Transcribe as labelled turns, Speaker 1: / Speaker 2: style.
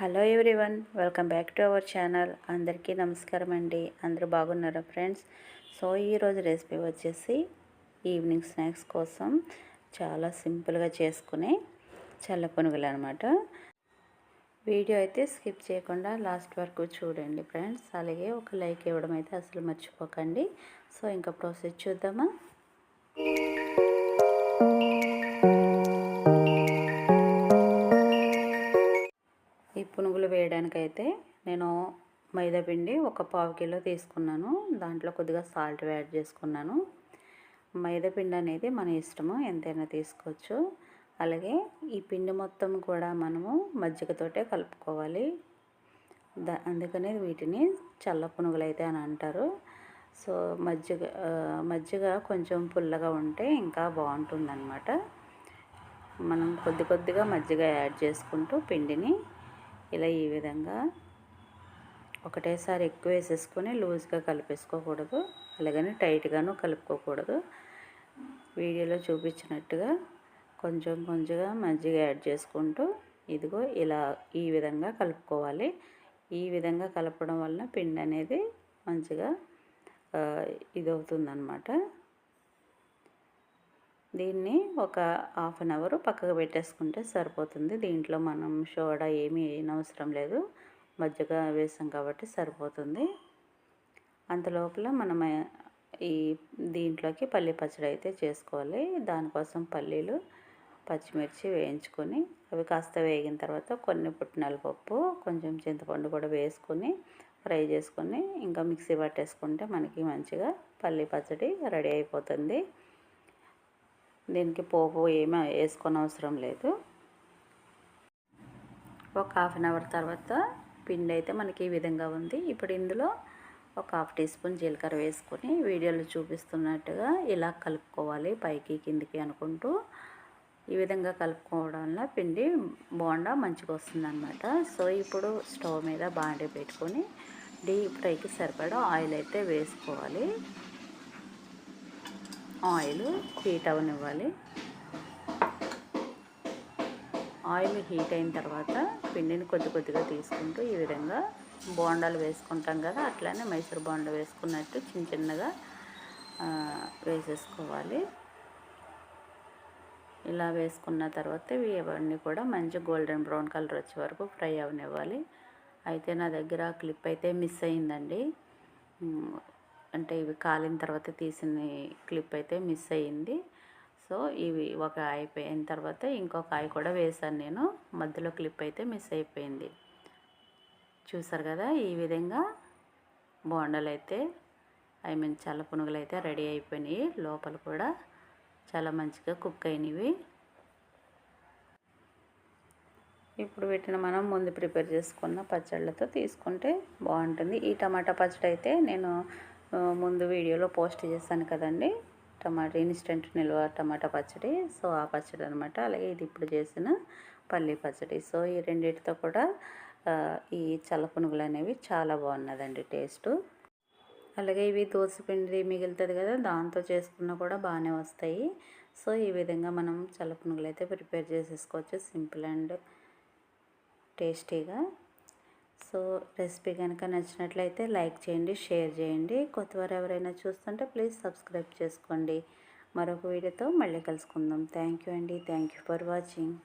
Speaker 1: Hello everyone welcome back to our channel. అందరికీ నమస్కారం అండి. అందరూ బాగున్నారా ఫ్రెండ్స్? సో ఈరోజు రెసిపీ వచ్చేసి ఈవినింగ్ స్నాక్స్ కోసం చాలా సింపుల్గా చేసుకునే చల్ల పునుగులు అనమాట వీడియో అయితే స్కిప్ చేయకుండా లాస్ట్ వరకు చూడండి ఫ్రెండ్స్. అలాగే ఒక లైక్ ఇవ్వడం అయితే అసలు మర్చిపోకండి. సో ఇంకా ప్రాసెస్ చూద్దామా? పునుగులు వేయడానికైతే నేను మైదాపిండి ఒక పావు కిలో తీసుకున్నాను. దాంట్లో కొద్దిగా సాల్ట్ యాడ్ చేసుకున్నాను. మైదాపిండి అనేది మన ఇష్టము ఎంతైనా తీసుకోవచ్చు. అలాగే ఈ పిండి మొత్తం కూడా మనము మజ్జిగతోటే కలుపుకోవాలి. దా అందుకనే వీటిని చల్ల పునుగులు అయితే అని అంటారు. సో మజ్జిగ మజ్జిగ కొంచెం పుల్లగా ఉంటే ఇంకా బాగుంటుందన్నమాట. మనం కొద్ది కొద్దిగా మజ్జిగ యాడ్ చేసుకుంటూ పిండిని ఇలా ఈ విధంగా ఒకటేసారి ఎక్కువ వేసేసుకొని లూజ్గా కలిపేసుకోకూడదు అలాగని టైట్గాను కలుపుకోకూడదు. వీడియోలో చూపించినట్టుగా కొంచెం కొంచెంగా మజ్జిగ యాడ్ చేసుకుంటూ ఇదిగో ఇలా ఈ విధంగా కలుపుకోవాలి. ఈ విధంగా కలపడం వలన పిండి అనేది మంచిగా ఇది దీన్ని ఒక హాఫ్ అన్ అవర్ పక్కకు పెట్టేసుకుంటే సరిపోతుంది. దీంట్లో మనం సోడా ఏమీ అవసరం లేదు. మజ్జిగ వేసాం కాబట్టి సరిపోతుంది. అంతలోపల మనం ఈ దీంట్లోకి పల్లి పచ్చడి అయితే చేసుకోవాలి. దానికోసం పల్లీలు పచ్చిమిర్చి వేయించుకొని అవి కాస్త వేగిన తర్వాత కొన్ని పుట్టినల పప్పు కొంచెం చింతపండు కూడా వేసుకొని ఫ్రై చేసుకొని ఇంకా మిక్సీ పట్టేసుకుంటే మనకి మంచిగా పల్లి పచ్చడి రెడీ అయిపోతుంది. దీనికి పోపు ఏమీ వేసుకొని అవసరం లేదు. ఒక హాఫ్ అన్ అవర్ తర్వాత పిండి అయితే మనకి ఈ విధంగా ఉంది. ఇప్పుడు ఇందులో ఒక హాఫ్ టీ స్పూన్ జీలకర్ర వేసుకొని వీడియోలో చూపిస్తున్నట్టుగా ఇలా కలుపుకోవాలి పైకి కిందికి అనుకుంటూ. ఈ విధంగా కలుపుకోవడం వల్ల పిండి బోండా మంచిగా వస్తుందన్నమాట. సో ఇప్పుడు స్టవ్ మీద బాండీ పెట్టుకొని డీప్ ఫ్రైకి సరిపడా ఆయిల్ అయితే వేసుకోవాలి. ఆయిల్ హీట్ అవనివ్వాలి. ఆయిల్ హీట్ అయిన తర్వాత పిండిని కొద్ది కొద్దిగా తీసుకుంటూ ఈ విధంగా బోండాలు వేసుకుంటాం కదా అట్లానే మైసూర్ బోండా వేసుకున్నట్టు చిన్న చిన్నగా వేసేసుకోవాలి. ఇలా వేసుకున్న తర్వాత ఇవన్నీ కూడా మంచి గోల్డెన్ బ్రౌన్ కలర్ వచ్చే వరకు ఫ్రై అవనివ్వాలి. అయితే నా దగ్గర క్లిప్ అయితే మిస్ అయిందండి. అంటే ఇవి కాలిన తర్వాత తీసిన క్లిప్ అయితే మిస్ అయ్యింది. సో ఇవి ఒక అయిపోయిన తర్వాత ఇంకొక ఆయి కూడా వేశాను నేను. మధ్యలో క్లిప్ అయితే మిస్ అయిపోయింది. చూసారు కదా ఈ విధంగా బోండలు అయితే ఐ మీన్ చల్ల పునుగులు అయితే రెడీ అయిపోయినాయి. లోపల కూడా చాలా మంచిగా కుక్ అయినవి. ఇప్పుడు వీటిని మనం ముందు ప్రిపేర్ చేసుకున్న పచ్చళ్ళతో తీసుకుంటే బాగుంటుంది. ఈ టమాటా పచ్చడి అయితే నేను ముందు వీడియోలో పోస్ట్ చేశాను కదండి. టమాటా ఇన్స్టెంట్ నిల్వ టమాటా పచ్చడి. సో ఆ పచ్చడి అనమాట అలాగే ఇది ఇప్పుడు చేసిన పల్లీ పచ్చడి. సో ఈ రెండింటితో కూడా ఈ చల్ల పునుగులు అనేవి చాలా బాగున్నదండి టేస్ట్. అలాగే ఇవి పిండి మిగులుతుంది కదా దాంతో చేసుకున్నా కూడా బాగానే వస్తాయి. సో ఈ విధంగా మనం చల్ల పునుగులు అయితే ప్రిపేర్ చేసేసుకోవచ్చు. సింపుల్ అండ్ టేస్టీగా. సో రెసిపీ కనుక నచ్చినట్లయితే లైక్ చేయండి షేర్ చేయండి. కొత్తవారు ఎవరైనా చూస్తుంటే ప్లీజ్ సబ్స్క్రైబ్ చేసుకోండి. మరొక వీడియోతో మళ్ళీ కలుసుకుందాం. థ్యాంక్ యూ అండి. Thank you for watching.